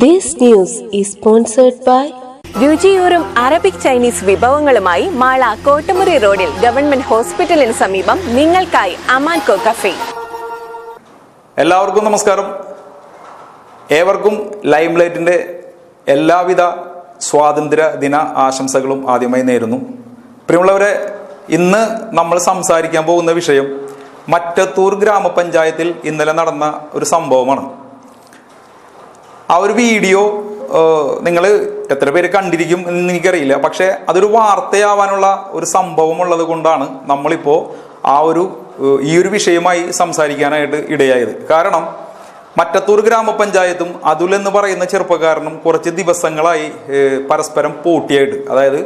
This news is sponsored by രുചിയൂറും Arabic Chinese വിഭവങ്ങളുമായി മാള കോട്ടമുറി റോഡിൽ ഗവൺമെന്റ് ഹോസ്പിറ്റലിന് സമീപം നിങ്ങൾക്കായി അമാൻകോ കഫേ. എല്ലാവർക്കും നമസ്കാരം. ഏവർക്കും ലൈം ലൈറ്റിന്റെ എല്ലാവിധ സ്വാതന്ത്ര്യ ദിന ആശംസകളും ആദ്യമായി നേരുന്നു. പ്രിയമുള്ളവരെ ഇന്ന് നമ്മൾ സംസാരിക്കാൻ പോകുന്ന വിഷയം മറ്റത്തൂർ ഗ്രാമപഞ്ചായത്തിൽ ഇന്നലെ നടന്ന ഒരു സംഭവമാണ്. ആ ഒരു വീഡിയോ നിങ്ങൾ എത്ര പേര് കണ്ടിരിക്കും എന്ന് എനിക്കറിയില്ല. പക്ഷെ അതൊരു വാർത്തയാവാനുള്ള ഒരു സംഭവം ഉള്ളത് കൊണ്ടാണ് നമ്മളിപ്പോൾ ആ ഒരു ഈ ഒരു വിഷയമായി സംസാരിക്കാനായിട്ട് ഇടയായത്. കാരണം മറ്റത്തൂർ ഗ്രാമപഞ്ചായത്തും അതുൽ എന്ന് പറയുന്ന ചെറുപ്പക്കാരനും കുറച്ച് ദിവസങ്ങളായി പരസ്പരം പോട്ടിയായിട്ട് അതായത്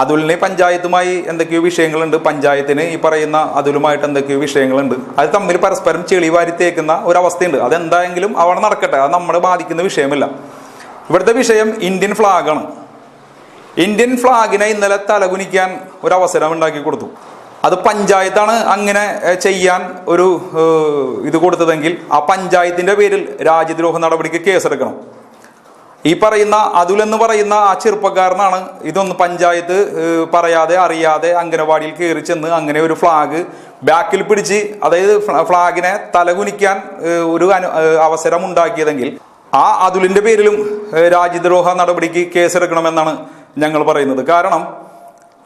അതുലിന് പഞ്ചായത്തുമായി എന്തൊക്കെയോ വിഷയങ്ങളുണ്ട്. പഞ്ചായത്തിന് ഈ പറയുന്ന അതുലുമായിട്ട് എന്തൊക്കെയോ വിഷയങ്ങളുണ്ട്. അത് തമ്മിൽ പരസ്പരം ചെളി വാരി തേക്കുന്ന ഒരവസ്ഥയുണ്ട്. അതെന്തായെങ്കിലും അവിടെ നടക്കട്ടെ. അത് നമ്മളെ ബാധിക്കുന്ന വിഷയമല്ല. ഇവിടുത്തെ വിഷയം ഇന്ത്യൻ ഫ്ലാഗാണ് ഇന്ത്യൻ ഫ്ലാഗിനെ ഇന്നലെ തലകുനിക്കാൻ ഒരു അവസരം ഉണ്ടാക്കി കൊടുത്തു. അത് പഞ്ചായത്താണ് അങ്ങനെ ചെയ്യാൻ ഒരു ഇത് കൊടുത്തതെങ്കിൽ ആ പഞ്ചായത്തിന്റെ പേരിൽ രാജ്യദ്രോഹ നടപടിക്ക് കേസെടുക്കണം. ഈ പറയുന്ന അതുൽ എന്ന് പറയുന്ന ആ ചെറുപ്പക്കാരനാണ്. ഇതൊന്ന് പഞ്ചായത്ത് പറയാതെ അറിയാതെ അംഗനവാടിയിൽ കയറി ചെന്ന് അങ്ങനെ ഒരു ഫ്ലാഗ് ബാക്കിൽ പിടിച്ച് അതായത് ഫ്ല- ഫ്ലാഗിനെ തലകുനിക്കാൻ ഒരു അനു- അവസരം ഉണ്ടാക്കിയതെങ്കിൽ ആ അതുലിന്റെ പേരിലും രാജ്യദ്രോഹ നടപടിക്ക് കേസെടുക്കണമെന്നാണ് ഞങ്ങൾ പറയുന്നത്. കാരണം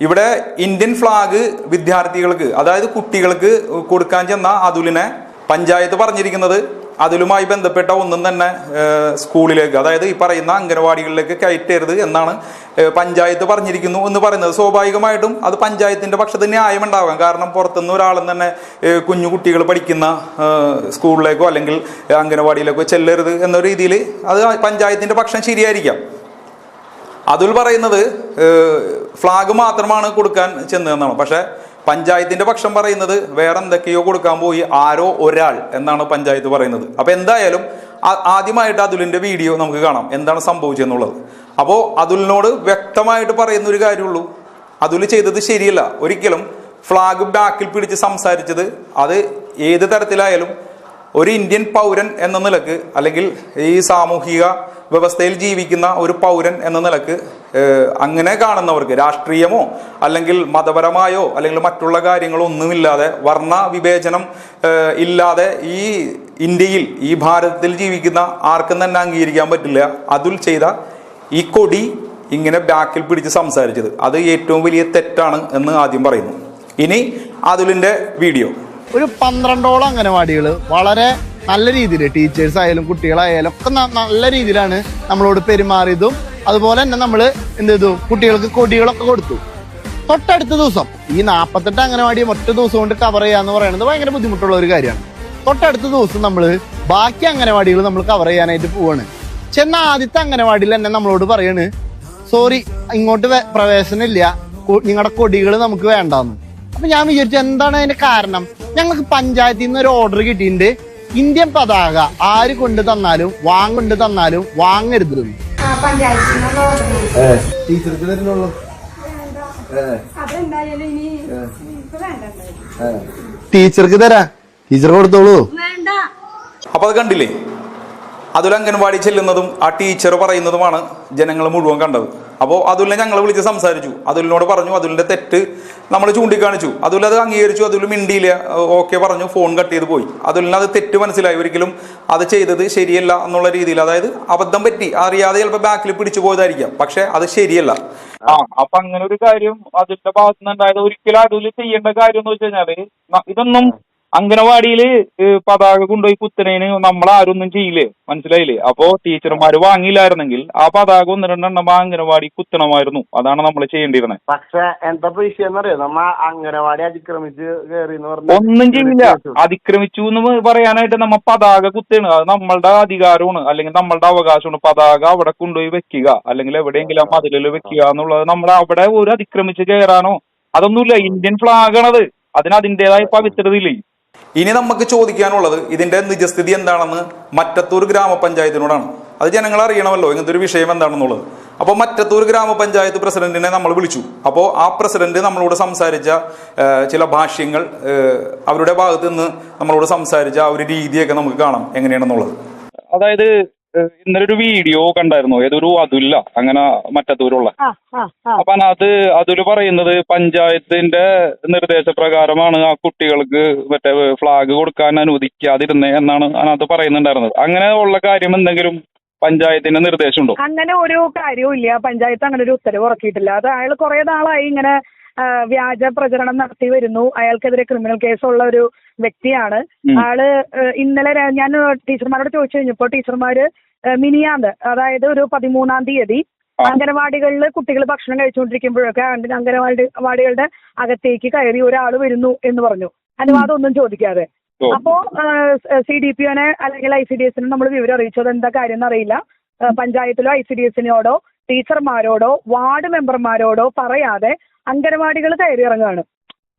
ഇവിടെ ഇന്ത്യൻ ഫ്ലാഗ് വിദ്യാർത്ഥികൾക്ക് അതായത് കുട്ടികൾക്ക് കൊടുക്കാൻ ചെന്ന അതുലിനെ പഞ്ചായത്ത് പറഞ്ഞിരിക്കുന്നത് അതിലുമായി ബന്ധപ്പെട്ട ഒന്നും തന്നെ സ്കൂളിലേക്ക് അതായത് ഈ പറയുന്ന അംഗനവാടികളിലേക്ക് കയറ്റരുത് എന്നാണ് പഞ്ചായത്ത് പറഞ്ഞിരിക്കുന്നു എന്ന് പറയുന്നത്. സ്വാഭാവികമായിട്ടും അത് പഞ്ചായത്തിന്റെ പക്ഷത്ത് ന്യായമുണ്ടാകാം കാരണം പുറത്തുനിന്ന് ഒരാളും തന്നെ കുഞ്ഞു കുട്ടികൾ പഠിക്കുന്ന സ്കൂളിലേക്കോ അല്ലെങ്കിൽ അംഗനവാടിയിലേക്കോ ചെല്ലരുത് എന്ന രീതിയിൽ അത് പഞ്ചായത്തിന്റെ പക്ഷം ശരിയായിരിക്കാം. അതിൽ പറയുന്നത് ഫ്ലാഗ് മാത്രമാണ് കൊടുക്കാൻ ചെന്നതെന്നാണ് പക്ഷെ പഞ്ചായത്തിന്റെ പക്ഷം പറയുന്നത് വേറെ എന്തൊക്കെയോ കൊടുക്കാൻ പോയി ആരോ ഒരാൾ എന്നാണ് പഞ്ചായത്ത് പറയുന്നത്. അപ്പൊ എന്തായാലും ആദ്യമായിട്ട് അതുലിന്റെ വീഡിയോ നമുക്ക് കാണാം. എന്താണ് സംഭവിച്ചെന്നുള്ളത്. അപ്പോൾ അതുലിനോട് വ്യക്തമായിട്ട് പറയുന്ന ഒരു കാര്യമുള്ളൂ. അതുൽ ചെയ്തത് ശരിയല്ല. ഒരിക്കലും ഫ്ലാഗ് ബാക്കിൽ പിടിച്ച് സംസാരിച്ചത് അത് ഏത് തരത്തിലായാലും ഒരു ഇന്ത്യൻ പൗരൻ എന്ന നിലയ്ക്ക് അല്ലെങ്കിൽ ഈ സാമൂഹിക വ്യവസ്ഥയിൽ ജീവിക്കുന്ന ഒരു പൗരൻ എന്ന നിലയ്ക്ക് അങ്ങനെ കാണുന്നവർക്ക് രാഷ്ട്രീയമോ അല്ലെങ്കിൽ മതപരമായോ അല്ലെങ്കിൽ മറ്റുള്ള കാര്യങ്ങളോ ഒന്നുമില്ലാതെ വർണ വിവേചനം ഇല്ലാതെ ഈ ഇന്ത്യയിൽ ഈ ഭാരതത്തിൽ ജീവിക്കുന്ന ആർക്കും തന്നെ അംഗീകരിക്കാൻ പറ്റില്ല. അതുൽ ചെയ്ത ഈ കൊടി ഇങ്ങനെ ബാക്കിൽ പിടിച്ച് സംസാരിച്ചത്. അത് ഏറ്റവും വലിയ തെറ്റാണ് എന്ന് ആദ്യം പറയുന്നു. ഇനി അതുലിന്റെ വീഡിയോ. ഒരു പന്ത്രണ്ടോളം അംഗനവാടികൾ വളരെ നല്ല രീതിയിൽ ടീച്ചേഴ്സ് ആയാലും കുട്ടികളായാലും ഒക്കെ നല്ല രീതിയിലാണ് നമ്മളോട് പെരുമാറിയതും അതുപോലെ തന്നെ നമ്മൾ എന്ത് ചെയ്തു? കുട്ടികൾക്ക് കൊടികളൊക്കെ കൊടുത്തു. തൊട്ടടുത്ത ദിവസം ഈ നാൽപ്പത്തെട്ട് അംഗനവാടിയും ഒറ്റ ദിവസം കൊണ്ട് കവർ ചെയ്യാന്ന് പറയുന്നത് ഭയങ്കര ബുദ്ധിമുട്ടുള്ള ഒരു കാര്യമാണ്. തൊട്ടടുത്ത ദിവസം നമ്മൾ ബാക്കി അംഗനവാടികൾ നമ്മൾ കവർ ചെയ്യാനായിട്ട് പോവാണ്. ചെന്ന ആദ്യത്തെ അംഗനവാടിയിൽ തന്നെ നമ്മളോട് പറയാണ് സോറി ഇങ്ങോട്ട് പ്രവേശനം പ്രവേശനമില്ല. നിങ്ങളുടെ കൊടികൾ നമുക്ക് വേണ്ടാന്ന്. അപ്പൊ ഞാൻ വിചാരിച്ചു എന്താണ് അതിന്റെ കാരണം? ഞങ്ങൾക്ക് പഞ്ചായത്തിൽ നിന്ന് ഒരു ഓർഡർ കിട്ടിയിട്ടുണ്ട്. ഇന്ത്യൻ പതാക ആര് കൊണ്ട് തന്നാലും വാങ്ങൊണ്ട് തന്നാലും വാങ്ങരുത് ടീച്ചർക്ക് തരാ. ടീച്ചർ കൊടുത്തോളൂ. വേണ്ട. അപ്പൊ അത് കണ്ടില്ലേ? അതുൽ അംഗൻവാടി ചെല്ലുന്നതും ആ ടീച്ചർ പറയുന്നതുമാണ് ജനങ്ങൾ മുഴുവൻ കണ്ടത്. അപ്പോൾ അതുലിനെ ഞങ്ങൾ വിളിച്ച് സംസാരിച്ചു. അതുലിനോട് പറഞ്ഞു അതുലിന്റെ തെറ്റ് നമ്മൾ ചൂണ്ടിക്കാണിച്ചു. അതുൽ അത് അംഗീകരിച്ചു അതുൽ മിണ്ടിയില്ല. ഓക്കെ പറഞ്ഞു ഫോൺ കട്ട് ചെയ്ത് പോയി. അതുലിന് അത് തെറ്റ് മനസ്സിലായി. ഒരിക്കലും അത് ചെയ്തത് ശരിയല്ല എന്നുള്ള രീതിയിൽ. അതായത് അബദ്ധം പറ്റി. അറിയാതെ ചിലപ്പോൾ ബാക്കിൽ പിടിച്ചു പോയതായിരിക്കാം. പക്ഷെ അത് ശരിയല്ല. ആ അപ്പൊ അങ്ങനെ ഒരു കാര്യം അതിന്റെ ഭാഗത്തുനിന്ന് ഉണ്ടായത് ഒരിക്കലും അതിൽ ചെയ്യേണ്ട കാര്യം എന്ന് വെച്ച് കഴിഞ്ഞാൽ ഇതൊന്നും അംഗനവാടിയിൽ പതാക കൊണ്ടുപോയി കുത്തനേന് നമ്മൾ ആരും ഒന്നും ചെയ്യില്ലേ? മനസ്സിലായില്ലേ? അപ്പോ ടീച്ചർമാര് വാങ്ങിയില്ലായിരുന്നെങ്കിൽ ആ പതാക ഒന്ന് രണ്ടെണ്ണം ആ അംഗനവാടി കുത്തണമായിരുന്നു. അതാണ് നമ്മൾ ചെയ്യേണ്ടിയിരുന്നത് പക്ഷെ എന്താ വിഷയം നമ്മ അംഗനവാടി അതിക്രമിച്ച് കയറി ഒന്നും ചെയ്യില്ല അതിക്രമിച്ചു എന്ന് പറയാനായിട്ട് നമ്മ പതാക കുത്തണ് അത് നമ്മളുടെ അധികാരമാണ്. അല്ലെങ്കിൽ നമ്മളുടെ അവകാശമാണ് പതാക അവിടെ കൊണ്ടുപോയി വെക്കുക. അല്ലെങ്കിൽ എവിടെയെങ്കിലും ആ മതിലിൽ വെക്കുക എന്നുള്ളത് നമ്മൾ അവിടെ ഒരു അതിക്രമിച്ച് കയറാനോ അതൊന്നുമില്ല. ഇന്ത്യൻ ഫ്ലാഗ് ആണത്. അതിന് അതിന്റെതായ പവിത്രതയില്ലേ? ഇനി നമുക്ക് ചോദിക്കാനുള്ളത് ഇതിന്റെ നിജസ്ഥിതി എന്താണെന്ന് മറ്റത്തൂർ ഗ്രാമപഞ്ചായത്തിനോടാണ്. അത് ജനങ്ങൾ അറിയണമല്ലോ ഇങ്ങനത്തെ ഒരു വിഷയം എന്താണെന്നുള്ളത്. അപ്പോൾ മറ്റത്തൂർ ഗ്രാമപഞ്ചായത്ത് പ്രസിഡന്റിനെ നമ്മൾ വിളിച്ചു. അപ്പോൾ ആ പ്രസിഡന്റ് നമ്മളോട് സംസാരിച്ച ചില ഭാഷ്യങ്ങൾ അവരുടെ ഭാഗത്ത് നിന്ന് നമ്മളോട് സംസാരിച്ച ആ ഒരു രീതിയൊക്കെ നമുക്ക് കാണാം. എങ്ങനെയാണെന്നുള്ളത്? അതായത് ഇന്നലെ ഒരു വീഡിയോ കണ്ടായിരുന്നു. ഏതൊരു അതുല്ല. അങ്ങനെ മറ്റത്തൂരുള്ള. അപ്പൊ അത് അതിൽ പറയുന്നത് പഞ്ചായത്തിന്റെ നിർദ്ദേശപ്രകാരമാണ് ആ കുട്ടികൾക്ക് മറ്റേ ഫ്ലാഗ് കൊടുക്കാൻ അനുവദിക്കാതിരുന്നത് എന്നാണ് അതിനകത്ത് പറയുന്നുണ്ടായിരുന്നത്. അങ്ങനെ ഉള്ള കാര്യം എന്തെങ്കിലും പഞ്ചായത്തിന്റെ നിർദ്ദേശമുണ്ടോ? അങ്ങനെ ഒരു കാര്യവും ഇല്ല പഞ്ചായത്ത് അങ്ങനെ ഒരു ഉത്തരവ് ഇറക്കിയിട്ടില്ല അത് അയാൾ കുറെ നാളായി ഇങ്ങനെ വ്യാജ പ്രചരണം നടത്തി വരുന്നു. അയാൾക്കെതിരെ ക്രിമിനൽ കേസുള്ള ഒരു വ്യക്തിയാണ്. ആൾ ഇന്നലെ ഞാൻ ടീച്ചർമാരോട് ചോദിച്ചു കഴിഞ്ഞപ്പോൾ ടീച്ചർമാര് മിനിയാന്ത് അതായത് ഒരു പതിമൂന്നാം തീയതി. അംഗനവാടികളിൽ കുട്ടികൾ ഭക്ഷണം കഴിച്ചുകൊണ്ടിരിക്കുമ്പോഴൊക്കെ അംഗ- അംഗനവാടി വാടികളുടെ അകത്തേക്ക് കയറി ഒരാൾ വരുന്നു എന്ന് പറഞ്ഞു. അനുവാദം ഒന്നും ചോദിക്കാതെ. അപ്പോ സി ഡി പി ഒനെ അല്ലെങ്കിൽ ഐ സി ഡി എസിനെ നമ്മൾ വിവരം അറിയിച്ചത് എന്താ കാര്യം എന്നറിയില്ല പഞ്ചായത്തിലോ ഐ സി ഡി എസിനോടോ ടീച്ചർമാരോടോ വാർഡ് മെമ്പർമാരോടോ പറയാതെ അംഗനവാടികൾ കയറി ഇറങ്ങുകയാണ്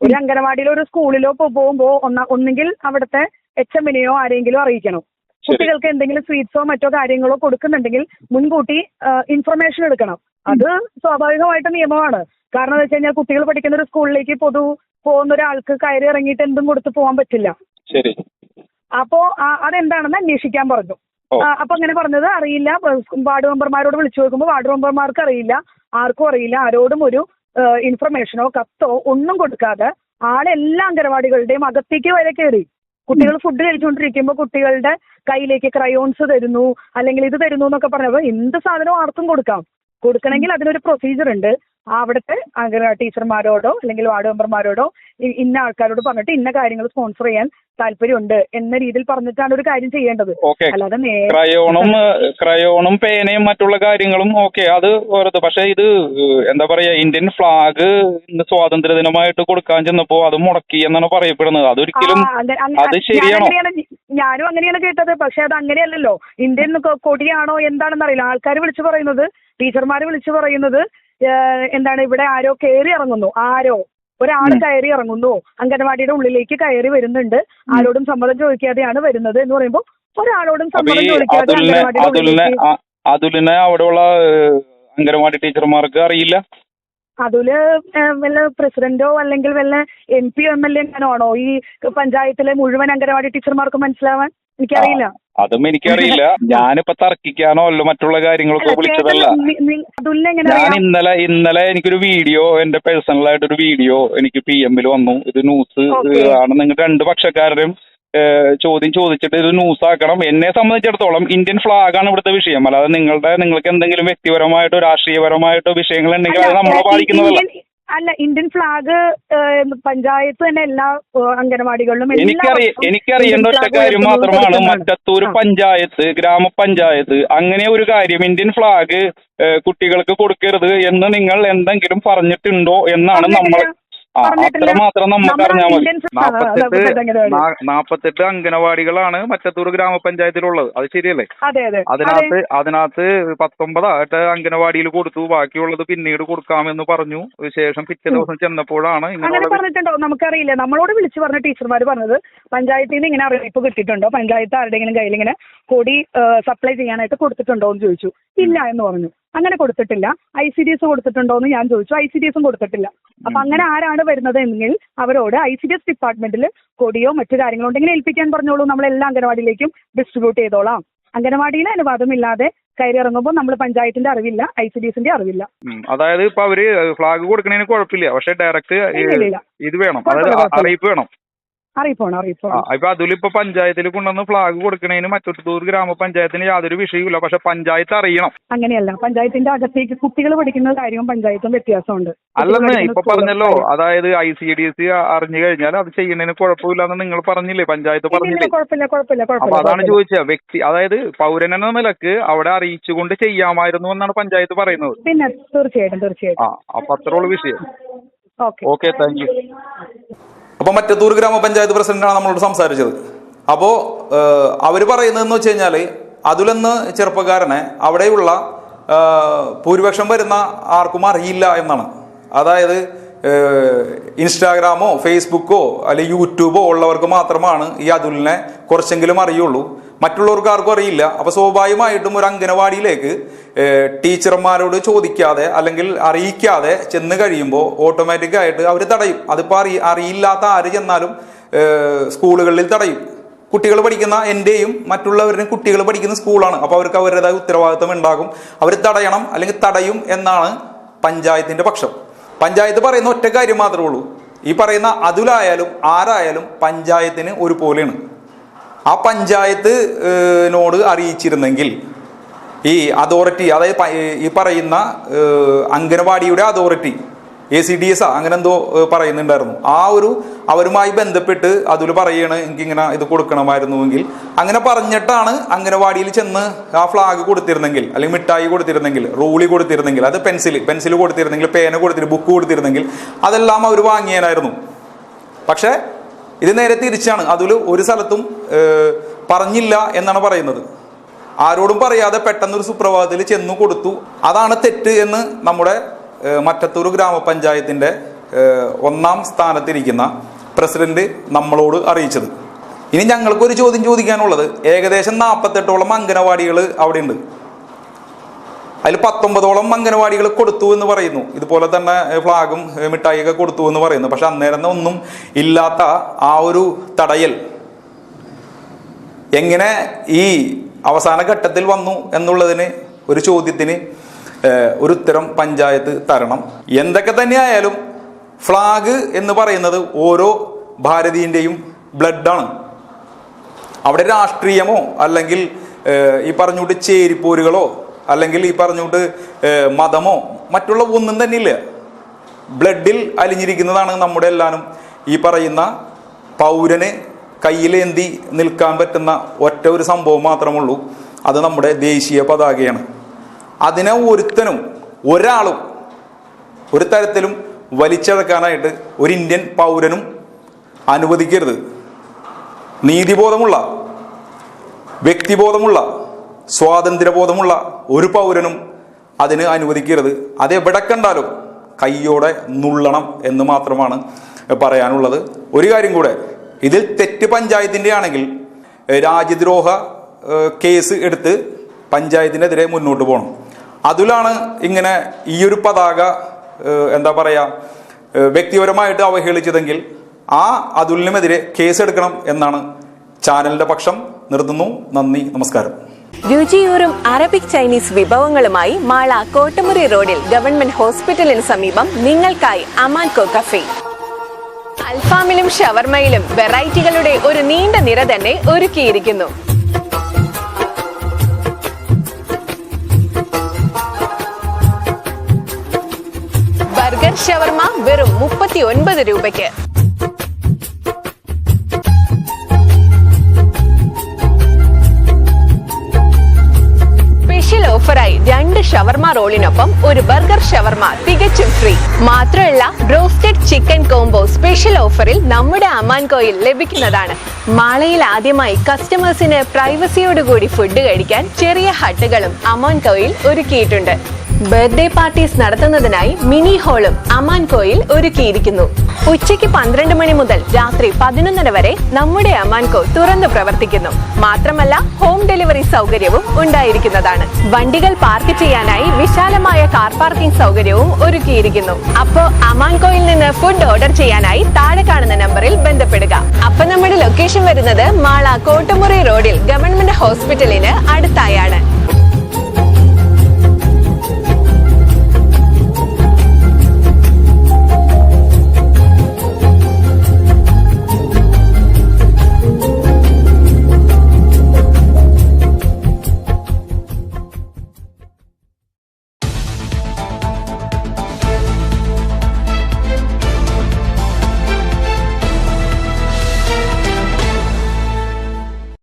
ഒരു അംഗനവാടിയിലോ ഒരു സ്കൂളിലോ പോകുമ്പോൾ ഒന്ന ഒന്നുകിൽ അവിടുത്തെ എച്ച് എമ്മിനെയോ ആരെങ്കിലും അറിയിക്കണം. കുട്ടികൾക്ക് എന്തെങ്കിലും സ്വീറ്റ്സോ മറ്റോ കാര്യങ്ങളോ കൊടുക്കുന്നുണ്ടെങ്കിൽ മുൻകൂട്ടി ഇൻഫർമേഷൻ എടുക്കണം. അത് സ്വാഭാവികമായിട്ട് നിയമമാണ്. കാരണം എന്താ വെച്ച് കഴിഞ്ഞാൽ കുട്ടികൾ പഠിക്കുന്ന ഒരു സ്കൂളിലേക്ക് പൊതു പോകുന്ന ഒരാൾക്ക് കയറി ഇറങ്ങിയിട്ട് എന്തും കൊടുത്ത് പോകാൻ പറ്റില്ല. അപ്പോ അതെന്താണെന്ന് അന്വേഷിക്കാൻ പറഞ്ഞു. അപ്പൊ അങ്ങനെ പറഞ്ഞത് അറിയില്ല. വാർഡ് മെമ്പർമാരോട് വിളിച്ചു നോക്കുമ്പോൾ വാർഡ് മെമ്പർമാർക്ക് അറിയില്ല. ആർക്കും അറിയില്ല. ആരോടും ഒരു ഇൻഫർമേഷനോ കത്തോ ഒന്നും കൊടുക്കാതെ ആളെല്ലാ അംഗനവാടികളുടെയും അകത്തേക്ക് വരെ കയറി കുട്ടികൾ ഫുഡ് കഴിച്ചുകൊണ്ടിരിക്കുമ്പോൾ കുട്ടികളുടെ കയ്യിലേക്ക് ക്രയോൺസ് തരുന്നു അല്ലെങ്കിൽ ഇത് തരുന്നു എന്നൊക്കെ പറഞ്ഞപ്പോൾ എന്ത് സാധനവും ആർക്കും കൊടുക്കാം. കൊടുക്കണമെങ്കിൽ അതിനൊരു പ്രൊസീജിയർ ഉണ്ട്. അവിടുത്തെ ടീച്ചർമാരോടോ അല്ലെങ്കിൽ വാർഡ് മെമ്പർമാരോടോ ഇന്ന ആൾക്കാരോട് പറഞ്ഞിട്ട് ഇന്ന കാര്യങ്ങൾ സ്പോൺസർ ചെയ്യാൻ താല്പര്യമുണ്ട് എന്ന രീതിയിൽ പറഞ്ഞിട്ടാണ് ഒരു കാര്യം ചെയ്യേണ്ടത്. അല്ലാതെ ക്രയോണും ക്രയോണും പേനയും മറ്റുള്ള കാര്യങ്ങളും ഓക്കെ അത് ഓരോ പക്ഷേ ഇത് എന്താ പറയാ ഇന്ത്യൻ ഫ്ലാഗ് സ്വാതന്ത്ര്യ ദിനമായിട്ട് കൊടുക്കാൻ ചെന്നപ്പോ അത് മുടക്കി എന്നാണ് പറയപ്പെടുന്നത്. അതൊരിക്കലും അത് ശരിയാണോ? ഞാനും അങ്ങനെയാണ് കേട്ടത്. പക്ഷെ അത് അങ്ങനെയല്ലല്ലോ. ഇന്ത്യൻ കൊടിയാണോ എന്താണെന്ന് അറിയില്ല ആൾക്കാർ വിളിച്ചു പറയുന്നത് ടീച്ചർമാർ വിളിച്ചു പറയുന്നത് എന്താണ് ഇവിടെ ആരോ കയറി ഇറങ്ങുന്നു. ആരോ? ഒരാൾ കയറി ഇറങ്ങുന്നു. അംഗനവാടിയുടെ ഉള്ളിലേക്ക് കയറി വരുന്നുണ്ട്. ആരോടും സമ്മതം ചോദിക്കാതെയാണ് വരുന്നത് എന്ന് പറയുമ്പോൾ ഒരാളോടും സമ്മതം ചോദിക്കാതെ അതുലിനെ അംഗനവാടിയുടെ ഉള്ളിലേക്ക് അതുലിനെ അവിടെയുള്ള അംഗനവാടി ടീച്ചർമാർക്ക് അറിയില്ല? അതിൽ വല്ല പ്രസിഡന്റോ അല്ലെങ്കിൽ വല്ല M P M L A ആണോ ഈ പഞ്ചായത്തിലെ മുഴുവൻ അംഗനവാടി ടീച്ചർമാർക്കും മനസ്സിലാവാൻ? എനിക്കറിയില്ല. അതും എനിക്കറിയില്ല. ഞാനിപ്പോ തർക്കിക്കാനോ അല്ല മറ്റുള്ള കാര്യങ്ങളൊക്കെ വിളിച്ചതല്ല. ഞാൻ ഇന്നലെ ഇന്നലെ എനിക്കൊരു വീഡിയോ എന്റെ പേഴ്സണൽ ആയിട്ടൊരു വീഡിയോ എനിക്ക് പി എമ്മിൽ വന്നു. ഇത് ന്യൂസ് ആണ് നിങ്ങൾ രണ്ട് പക്ഷക്കാരുടെയും ചോദ്യം ചോദിച്ചിട്ട് ഇത് ന്യൂസ് ആക്കണം. എന്നെ സംബന്ധിച്ചിടത്തോളം ഇന്ത്യൻ ഫ്ലാഗ് ആണ് ഇവിടുത്തെ വിഷയം. അല്ലാതെ നിങ്ങളുടെ നിങ്ങൾക്ക് എന്തെങ്കിലും വ്യക്തിപരമായിട്ടോ രാഷ്ട്രീയപരമായിട്ടോ വിഷയങ്ങൾ ഉണ്ടെങ്കിൽ അത് നമ്മളെ ബാധിക്കുന്നതല്ല. അല്ല ഇന്ത്യൻ ഫ്ലാഗ് പഞ്ചായത്ത് തന്നെ എല്ലാ അംഗനവാടികളിലും എനിക്കറിയാം എനിക്കറിയേണ്ട ഒറ്റ കാര്യം മാത്രമാണ് മറ്റത്തൊരു മറ്റത്തൂർ പഞ്ചായത്ത് ഗ്രാമപഞ്ചായത്ത് അങ്ങനെ ഒരു കാര്യം ഇന്ത്യൻ ഫ്ലാഗ് കുട്ടികൾക്ക് കൊടുക്കരുത് എന്ന് നിങ്ങൾ എന്തെങ്കിലും പറഞ്ഞിട്ടുണ്ടോ എന്നാണ് നമ്മൾ നാപ്പത്തെട്ട് അംഗനവാടികളാണ് മറ്റത്തൂർ ഗ്രാമപഞ്ചായത്തിലുള്ളത്. അത് ശരിയല്ലേ? അതെ അതെ. അതെ. അതിനകത്ത് അതിനകത്ത് പത്തൊമ്പതായിട്ട് അംഗനവാടിയിൽ കൊടുത്തു. ബാക്കിയുള്ളത് പിന്നീട് കൊടുക്കാമെന്ന് പറഞ്ഞു. ശേഷം പിറ്റേ ദിവസം ചെന്നപ്പോഴാണ് അങ്ങനെ പറഞ്ഞിട്ടുണ്ടോ? നമുക്കറിയില്ല. നമ്മളോട് വിളിച്ചു പറഞ്ഞ ടീച്ചർമാർ പറഞ്ഞത് പഞ്ചായത്തിൽ നിന്ന് ഇങ്ങനെ അറിയിപ്പ് കിട്ടിയിട്ടുണ്ടോ? പഞ്ചായത്ത് ആരുടെയെങ്കിലും കയ്യിൽ ഇങ്ങനെ കൊടി സപ്ലൈ ചെയ്യാനായിട്ട് കൊടുത്തിട്ടുണ്ടോ എന്ന് ചോദിച്ചു. ഇല്ല എന്ന് പറഞ്ഞു. അങ്ങനെ കൊടുത്തിട്ടില്ല. ഐ സി ഡി എസ് കൊടുത്തിട്ടുണ്ടോ എന്ന് ഞാൻ ചോദിച്ചു. ഐ സി ഡി എസും കൊടുത്തിട്ടില്ല. അപ്പൊ അങ്ങനെ ആരാണ് വരുന്നത് എങ്കിൽ അവരോട് ഐ സി ഡി എസ് ഡിപ്പാർട്ട്മെന്റിൽ കൊടിയോ മറ്റു കാര്യങ്ങളോ ഉണ്ടെങ്കിൽ ഏൽപ്പിക്കാൻ പറഞ്ഞോളൂ. നമ്മൾ എല്ലാ അംഗനവാടിയിലേക്കും ഡിസ്ട്രിബ്യൂട്ട് ചെയ്തോളാം. അംഗനവാടിയിൽ അനുവാദമില്ലാതെ കയറി ഇറങ്ങുമ്പോൾ നമ്മൾ പഞ്ചായത്തിന്റെ അറിവില്ല ഐ സി ഡി എസിന്റെ അറിവില്ല. അതായത് ഇപ്പൊ അവർ ഫ്ലാഗ് കൊടുക്കുന്നതിന് കുഴപ്പമില്ല. പക്ഷെ ഡയറക്റ്റ്. ഇത് വേണം. അതായത് അറിയിപ്പ് വേണം. അറിയിപ്പോണം അറിയിപ്പാണ്. ഇപ്പൊ അതിലിപ്പോ പഞ്ചായത്തിൽ കൊണ്ടുവന്ന് ഫ്ലാഗ് കൊടുക്കുന്നതിന് മറ്റൊരു ഗ്രാമപഞ്ചായത്തിന് യാതൊരു വിഷയമില്ല പക്ഷെ പഞ്ചായത്ത് അറിയണം. അങ്ങനെയല്ല പഞ്ചായത്തിന്റെ അകത്തേക്ക് കുട്ടികൾ പഠിക്കുന്ന കാര്യവും പഞ്ചായത്തും വ്യത്യാസമുണ്ട്. അല്ലെന്ന് ഇപ്പൊ പറഞ്ഞല്ലോ അതായത് ഐ സി ഡി എസ് അറിഞ്ഞു കഴിഞ്ഞാൽ അത് ചെയ്യുന്നതിന് കുഴപ്പമില്ലെന്ന് നിങ്ങൾ പറഞ്ഞില്ലേ? പഞ്ചായത്ത് പറഞ്ഞില്ലേ? കുഴപ്പമില്ല കുഴപ്പമില്ല അപ്പൊ അതാണ് കുഴപ്പമില്ല. ചോദിച്ചത് വ്യക്തി അതായത് പൗരൻ എന്ന നിലയ്ക്ക് അവിടെ അറിയിച്ചുകൊണ്ട് ചെയ്യാമായിരുന്നു എന്നാണ് പഞ്ചായത്ത് പറയുന്നത്. പിന്നെ തീർച്ചയായിട്ടും തീർച്ചയായിട്ടും. അപ്പൊ അത്രയുള്ള വിഷയം. ഓക്കെ. Okay thank you. അപ്പൊ മറ്റത്തൂർ ഗ്രാമപഞ്ചായത്ത് പ്രസിഡന്റാണ് നമ്മളോട് സംസാരിച്ചത്. അപ്പോ അവർ പറയുന്നതെന്ന് വെച്ച് കഴിഞ്ഞാൽ അതിലൊന്ന് ചെറുപ്പക്കാരനെ അവിടെയുള്ള ഭൂരിപക്ഷം വരുന്ന ആർക്കും അറിയില്ല എന്നാണ്. അതായത് ഇൻസ്റ്റാഗ്രാമോ ഫേസ്ബുക്കോ അല്ലെങ്കിൽ യൂട്യൂബോ ഉള്ളവർക്ക് മാത്രമാണ് ഈ അതുലിനെ കുറച്ചെങ്കിലും അറിയുള്ളൂ. മറ്റുള്ളവർക്ക് ആർക്കും അറിയില്ല. അപ്പൊ സ്വാഭാവികമായിട്ടും ഒരു അംഗനവാടിയിലേക്ക് ടീച്ചർമാരോട് ചോദിക്കാതെ അല്ലെങ്കിൽ അറിയിക്കാതെ ചെന്ന് കഴിയുമ്പോൾ ഓട്ടോമാറ്റിക് ആയിട്ട് അവർ തടയും. അതിപ്പോൾ അറി അറിയില്ലാത്ത ആര് ചെന്നാലും സ്കൂളുകളിൽ തടയും. കുട്ടികൾ പഠിക്കുന്ന എന്റെയും മറ്റുള്ളവരുടെയും കുട്ടികൾ പഠിക്കുന്ന സ്കൂളാണ്. അപ്പോൾ അവർക്ക് അവരുടേതായ ഉത്തരവാദിത്വം ഉണ്ടാകും. അവർ തടയണം അല്ലെങ്കിൽ തടയും എന്നാണ് പഞ്ചായത്തിന്റെ പക്ഷം. പഞ്ചായത്ത് പറയുന്ന ഒറ്റ കാര്യം മാത്രമേ ഉള്ളൂ. ഈ പറയുന്ന അതുലായാലും ആരായാലും പഞ്ചായത്തിന് ഒരുപോലെയാണ്. ആ പഞ്ചായത്ത് നോട് അറിയിച്ചിരുന്നെങ്കിൽ ഈ അതോറിറ്റി അതായത് ഈ പറയുന്ന അംഗനവാടിയുടെ authority A C D S അങ്ങനെ എന്തോ പറയുന്നുണ്ടായിരുന്നു. ആ ഒരു അവരുമായി ബന്ധപ്പെട്ട് അതിൽ പറയണ എനിക്കിങ്ങനെ ഇത് കൊടുക്കണമായിരുന്നുവെങ്കിൽ. അങ്ങനെ പറഞ്ഞിട്ടാണ് അംഗനവാടിയിൽ ചെന്ന് ആ ഫ്ലാഗ് കൊടുത്തിരുന്നെങ്കിൽ അല്ലെങ്കിൽ മിഠായി കൊടുത്തിരുന്നെങ്കിൽ റൂളി കൊടുത്തിരുന്നെങ്കിൽ അത് പെൻസിൽ പെൻസിൽ കൊടുത്തിരുന്നെങ്കിൽ പേന കൊടുത്തിരുന്നു ബുക്ക് കൊടുത്തിരുന്നെങ്കിൽ അതെല്ലാം അവർ വാങ്ങിയാനായിരുന്നു പക്ഷേ ഇത് നേരെ തിരിച്ചാണ്. അതിൽ ഒരു സ്ഥലത്തും പറഞ്ഞില്ല എന്നാണ് പറയുന്നത്. ആരോടും പറയാതെ പെട്ടെന്നൊരു സുപ്രഭാതത്തിൽ ചെന്നു കൊടുത്തു. അതാണ് തെറ്റ് എന്ന് നമ്മുടെ മറ്റത്തൊരു മറ്റത്തൂർ ഗ്രാമപഞ്ചായത്തിന്റെ ഒന്നാം സ്ഥാനത്തിരിക്കുന്ന പ്രസിഡന്റ് നമ്മളോട് അറിയിച്ചത്. ഇനി ഞങ്ങൾക്കൊരു ചോദ്യം ചോദിക്കാനുള്ളത്. ഏകദേശം നാൽപ്പത്തെട്ടോളം അംഗനവാടികൾ അവിടെ ഉണ്ട് അതിൽ പത്തൊമ്പതോളം അംഗനവാടികൾ കൊടുത്തു എന്ന് പറയുന്നു. ഇതുപോലെ തന്നെ ഫ്ലാഗും മിഠായിയൊക്കെ കൊടുത്തു എന്ന് പറയുന്നു. പക്ഷെ അന്നേരം ഒന്നും ഇല്ലാത്ത ആ ഒരു തടയൽ എങ്ങനെ ഈ അവസാന ഘട്ടത്തിൽ വന്നു എന്നുള്ളതിന് ഒരു ചോദ്യത്തിന് ഒരു ഉത്തരം പഞ്ചായത്ത് തരണം. എന്തൊക്കെ തന്നെയായാലും ഫ്ലാഗ് എന്ന് പറയുന്നത് ഓരോ ഭാരതീയന്റെയും ബ്ലഡാണ്. അവിടെ രാഷ്ട്രീയമോ അല്ലെങ്കിൽ ഈ പറഞ്ഞുകൊണ്ട് ചേരിപ്പോരുകളോ അല്ലെങ്കിൽ ഈ പറഞ്ഞുകൊണ്ട് മതമോ മറ്റുള്ള ഒന്നും തന്നെ ഇല്ല ബ്ലഡിൽ അലിഞ്ഞിരിക്കുന്നതാണ് നമ്മുടെ എല്ലാവരും ഈ പറയുന്ന പൗരന് കയ്യിലേന്തി നിൽക്കാൻ പറ്റുന്ന ഒറ്റ ഒരു സംഭവം മാത്രമുള്ളൂ. അത് നമ്മുടെ ദേശീയ പതാകയാണ്. അതിനെ ഒരുത്തനും ഒരാളും ഒരു തരത്തിലും വലിച്ചെടുക്കാനായിട്ട് ഒരു ഇന്ത്യൻ പൗരനും അനുവദിക്കരുത്. നീതിബോധമുള്ള വ്യക്തിബോധമുള്ള സ്വാതന്ത്ര്യബോധമുള്ള ഒരു പൗരനും അതിന് അനുവദിക്കരുത്. അതെവിടെ കണ്ടാലും കയ്യോടെ നുള്ളണം എന്ന് മാത്രമാണ് പറയാനുള്ളത്. ഒരു കാര്യം കൂടെ ഇതിൽ തെറ്റ് പഞ്ചായത്തിന്റെ ആണെങ്കിൽ രാജ്യദ്രോഹ കേസ് എടുത്ത് പഞ്ചായത്തിനെതിരെ മുന്നോട്ട് പോകണം. അതിലാണ് ഇങ്ങനെ ഈ ഒരു പതാക എന്താ പറയുക വ്യക്തിപരമായിട്ട് അവഹേളിച്ചതെങ്കിൽ ആ അതുലിനുമെതിരെ കേസെടുക്കണം എന്നാണ് ചാനലിന്റെ പക്ഷം. നിർത്തുന്നു. നന്ദി. നമസ്കാരം. രുചിയൂറും അറബിക് ചൈനീസ് വിഭവങ്ങളുമായി മാള കോട്ടമുറി റോഡിൽ ഗവൺമെന്റ് ഹോസ്പിറ്റലിന് സമീപം നിങ്ങൾക്കായി അമാൻകോ കഫേ. അൽഫാമിലും ഷവർമയിലും വെറൈറ്റികളുടെ ഒരു നീണ്ട നിര തന്നെ ഒരുക്കിയിരിക്കുന്നു. ബർഗർ ഷവർമ വെറും മുപ്പത്തി ഒൻപത് രൂപയ്ക്ക്. ഓഫറായി രണ്ട് ഷവർമ റോളിനൊപ്പം ഒരു ബർഗർ ഷവർമ തികച്ചും ഫ്രീ മാത്രമല്ല റോസ്റ്റഡ് ചിക്കൻ കോംബോ സ്പെഷ്യൽ ഓഫറിൽ നമ്മുടെ അമാൻകോയിൽ ലഭിക്കുന്നതാണ്. മാളയിൽ ആദ്യമായി കസ്റ്റമേഴ്സിന് പ്രൈവസിയോടുകൂടി ഫുഡ് കഴിക്കാൻ ചെറിയ ഹട്ടുകളും അമാൻകോയിൽ ഒരുക്കിയിട്ടുണ്ട്. ബർത്ത്ഡേ പാർട്ടീസ് നടത്തുന്നതിനായി മിനി ഹോളും അമാൻകോയിൽ ഒരുക്കിയിരിക്കുന്നു. ഉച്ചയ്ക്ക് പന്ത്രണ്ട് മണി മുതൽ രാത്രി പതിനൊന്നര വരെ നമ്മുടെ അമാൻ കോ തുറന്നു പ്രവർത്തിക്കുന്നു. മാത്രമല്ല ഹോം ഡെലിവറി സൗകര്യവും ഉണ്ടായിരിക്കുന്നതാണ്. വണ്ടികൾ പാർക്ക് ചെയ്യാനായി വിശാലമായ കാർ പാർക്കിംഗ് സൗകര്യവും ഒരുക്കിയിരിക്കുന്നു. അപ്പോ അമാൻകോയിൽ നിന്ന് ഫുഡ് ഓർഡർ ചെയ്യാനായി താഴെ കാണുന്ന നമ്പറിൽ ബന്ധപ്പെടുക. അപ്പൊ നമ്മുടെ ലൊക്കേഷൻ വരുന്നത് മാള കോട്ടമുറി റോഡിൽ ഗവൺമെന്റ് ഹോസ്പിറ്റലിന് അടുത്തായാണ്.